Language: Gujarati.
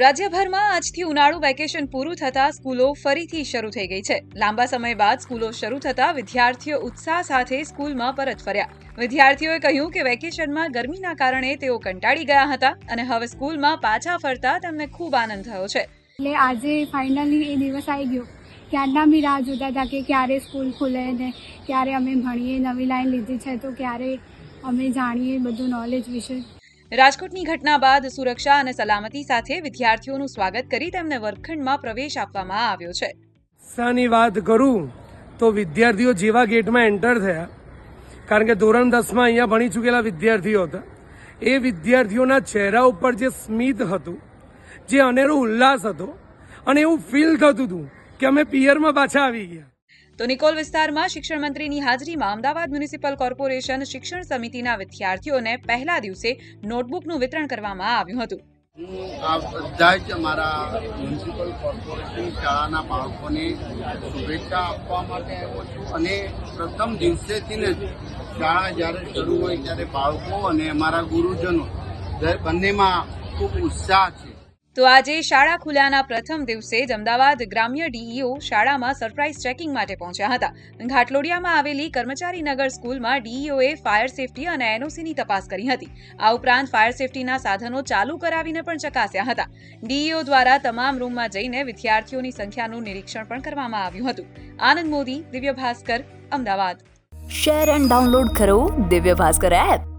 રાજ્યભરમાં આજથી ઉનાળુ વેકેશન પૂરું થતા સ્કૂલો ફરીથી શરૂ થઈ ગઈ છે. લાંબા સમય બાદ સ્કૂલો શરૂ થતા વિદ્યાર્થીઓ ઉત્સાહ સાથે સ્કૂલમાં પરત ફર્યા. વિદ્યાર્થીઓએ કહ્યું કે વેકેશનમાં ગરમીના કારણે તેઓ કંટાળી ગયા હતા અને હવે સ્કૂલમાં પાછા ફરતા તેમને ખૂબ આનંદ થયો છે. એટલે આજે ફાઇનલી એ દિવસ આવી ગયો. ક્યારના બી રાહ જોતા હતા કે ક્યારે સ્કૂલ ખુલે ને ક્યારે અમે ભણીએ, નવી લાઈન લીધી છે, તો ક્યારે અમે જાણીએ બધું નોલેજ વિશે. રાજકોટની ઘટના બાદ સુરક્ષા અને સલામતી સાથે વિદ્યાર્થીઓનું સ્વાગત કરી તેમને વર્ગખંડમાં પ્રવેશ આપવામાં આવ્યો છે. ઉત્સાહની વાત કરું તો વિદ્યાર્થીઓ જેવા ગેટમાં એન્ટર થયા. કારણ કે ધોરણ દસમાં અહીંયા ભણી ચૂકેલા વિદ્યાર્થીઓ હતા. એ વિદ્યાર્થીઓના ચહેરા ઉપર જે સ્મિત હતું, જે અનેરો ઉલ્લાસ હતો અને એવું ફીલ થતું હતું કે અમે પિયરમાં પાછા આવી ગયા. તો નિકોલ વિસ્તારમાં શિક્ષણ મંત્રીની હાજરીમાં અમદાવાદ મ્યુનિસિપલ કોર્પોરેશન શિક્ષણ સમિતિના વિદ્યાર્થીઓને પહેલા દિવસે નોટબુકનું વિતરણ કરવામાં આવ્યું હતું. હું આ બધા જ અમારા મ્યુનિસિપલ કોર્પોરેશન શાળાના બાળકોને શુભેચ્છા આપવા માટે આવ્યો છું. અને પ્રથમ દિવસેથી જ શાળા જ્યારે શરૂ હોય ત્યારે બાળકો અને અમારા ગુરુજનો બંનેમાં ખૂબ ઉત્સાહ છે. તો આજે શાળા ખુલ્યાના પ્રથમ દિવસે જ અમદાવાદ ગ્રામ્ય ડીઈઓ શાળામાં સરપ્રાઇઝ ચેકિંગ માટે પહોંચ્યા હતા. ઘાટલોડિયામાં આવેલી કર્મચારીનગર સ્કૂલમાં ડીઈઓએ ફાયર સેફટી અને એનઓસીની તપાસ કરી હતી. આ ઉપરાંત ફાયર સેફટીના સાધનો ચાલુ કરાવીને પણ ચકાસ્યા હતા. ડીઈઓ દ્વારા તમામ રૂમમાં જઈને વિદ્યાર્થીઓની સંખ્યાનું નિરીક્ષણ પણ કરવામાં આવ્યું હતું. Anand Modi, Divya Bhaskar, Ahmedabad. Share and download કરો દિવ્ય ભાસ્કર એપ.